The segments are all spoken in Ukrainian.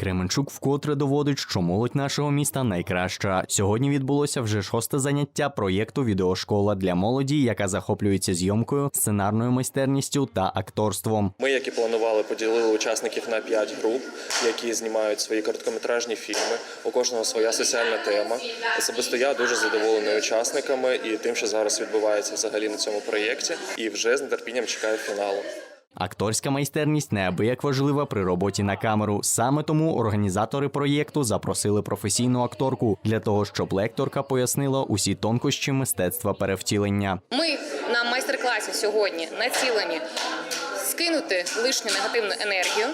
Кременчук вкотре доводить, що молодь нашого міста найкраща. Сьогодні відбулося вже шосте заняття проєкту Відеошкола для молоді, яка захоплюється зйомкою, сценарною майстерністю та акторством. Ми, як і планували, поділили учасників на 5 груп, які знімають свої короткометражні фільми. У кожного своя соціальна тема. Особисто я дуже задоволений учасниками і тим, що зараз відбувається взагалі на цьому проєкті, і вже з нетерпінням чекаю фіналу. Акторська майстерність неабияк важлива при роботі на камеру. Саме тому організатори проєкту запросили професійну акторку для того, щоб лекторка пояснила усі тонкощі мистецтва перевтілення. Ми на майстер-класі сьогодні націлені скинути лишню негативну енергію,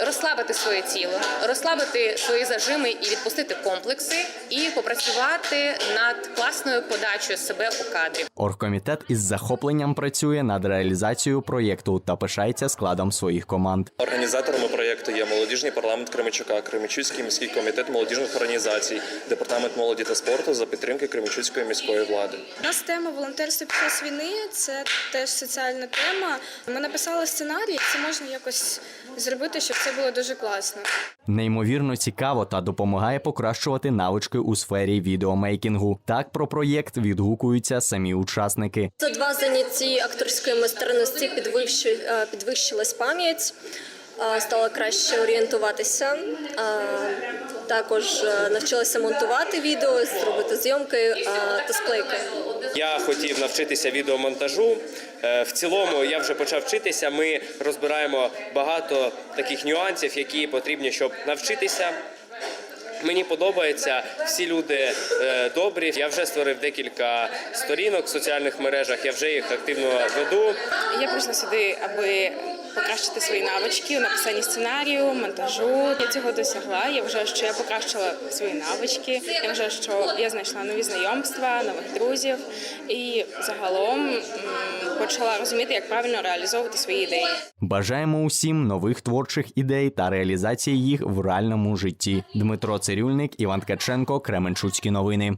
розслабити своє тіло, розслабити свої зажими і відпустити комплекси, і попрацювати над класною подачею себе у кадрі. Оргкомітет із захопленням працює над реалізацією проєкту та пишається складом своїх команд. Організаторами проєкту є молодіжний парламент Кременчука, Кременчуцький міський комітет молодіжних організацій, департамент молоді та спорту за підтримки Кременчуцької міської влади. У нас тема волонтерство під час війни це теж соціальна тема. Ми написали сценарій, це можна якось зробити, щоб це було дуже класно. Неймовірно цікаво та допомагає покращувати навички у сфері відеомейкінгу. Так про проєкт відгукуються самі учасники. За два заняття акторської майстерності е, підвищилась пам'ять, стала краще орієнтуватися. е, Також е, навчилася монтувати відео, зробити зйомки е, та склейки. Я хотів навчитися відеомонтажу. Е, В цілому я вже почав вчитися. Ми розбираємо багато таких нюансів, які потрібні, щоб навчитися. Мені подобається, всі люди е, добрі. Я вже створив декілька сторінок в соціальних мережах. Я вже їх активно веду. Я прийшла сюди, аби покращити свої навички у написанні сценарію, монтажу. Я цього досягла. Я вважаю, що я покращила свої навички. Я вважаю, що я знайшла нові знайомства, нових друзів і загалом почала розуміти, як правильно реалізовувати свої ідеї. Бажаємо усім нових творчих ідей та реалізації їх в реальному житті. Дмитро Цирюльник, Іван Ткаченко, Кременчуцькі новини.